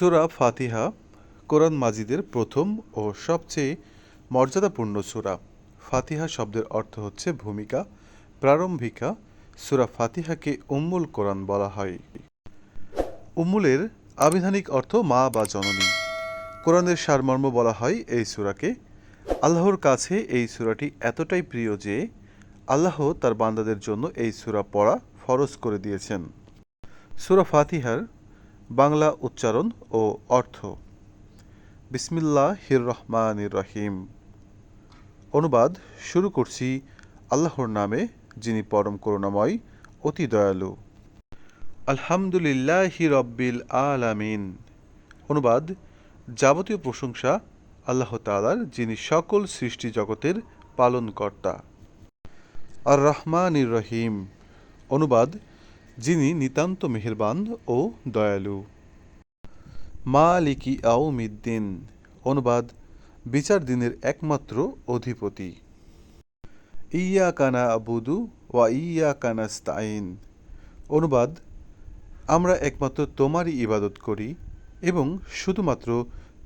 সুরা ফাতিহা কোরআন মাজিদের প্রথম ও সবচেয়ে মর্যাদাপূর্ণ সুরা। ফাতিহা শব্দের অর্থ হচ্ছে ভূমিকা, প্রারম্ভিকা। সুরা ফাতিহাকে উম্মুল কোরআন বলা হয়। উম্মুলের আবিধানিক অর্থ মা বা জননী। কোরআনের সারমর্ম বলা হয় এই সুরাকে। আল্লাহর কাছে এই সুরাটি এতটাই প্রিয় যে আল্লাহ তার বান্দাদের জন্য এই সুরা পড়া ফরজ করে দিয়েছেন। সুরা ফাতিহার বাংলা উচ্চারণ ও অর্থ। বিসমিল্লাহ হির রহমানির রহিম। অনুবাদ, শুরু করছি আল্লাহর নামে, যিনি পরম করুণাময়, অতি দয়ালু। আলহামদুলিল্লাহ রব্বিল আলামিন। অনুবাদ, যাবতীয় প্রশংসা আল্লাহ তালার যিনি সকল সৃষ্টি জগতের পালনকর্তা। আর রহমানির রহিম। অনুবাদ যিনি নিতান্ত মেহেরবান ও দয়ালু। মালিকি আউমিদ্দিন অনুবাদ, বিচার দিনের একমাত্র অধিপতি। ইয়া কানা আবুদু ওয়া ইয়া কানাস্তাইন অনুবাদ, আমরা একমাত্র তোমারই ইবাদত করি এবং শুধুমাত্র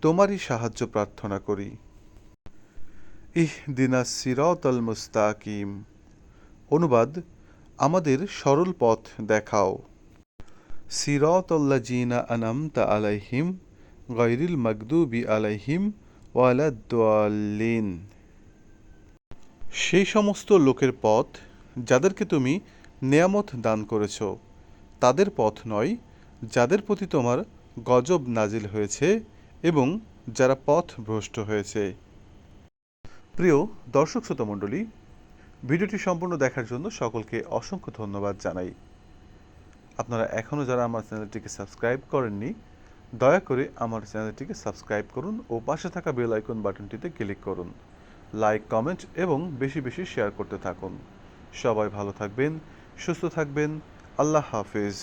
তোমারই সাহায্য প্রার্থনা করি। ইহ দিনা সিরতল মুস্তাকিম, অনুবাদ আমাদের সরল পথ দেখাও। সিরতল্লাজিনা আনামতা আলাইহিম গৈরিল মকদুবি আলাইহিম ওয়ালাদ্দাল্লিন সেই সমস্ত লোকের পথ যাদেরকে তুমি নেয়ামত দান করেছ, তাদের পথ নয়, যাদের প্রতি তোমার গজব নাজিল হয়েছে এবং যারা পথ ভ্রষ্ট হয়েছে। প্রিয় দর্শক শ্রোতা মণ্ডলী ভিডিওটি সম্পূর্ণ দেখার জন্য সকলকে অসংখ্য ধন্যবাদ জানাই। আপনারা এখনও যারা আমার চ্যানেলটিকে সাবস্ক্রাইব করেননি, দয়া করে আমার চ্যানেলটিকে সাবস্ক্রাইব করুন ও পাশে থাকা বেল আইকন বাটনটিতে ক্লিক করুন। লাইক, কমেন্ট এবং বেশি বেশি শেয়ার করতে থাকুন। সবাই ভালো থাকবেন, সুস্থ থাকবেন। আল্লাহ হাফিজ।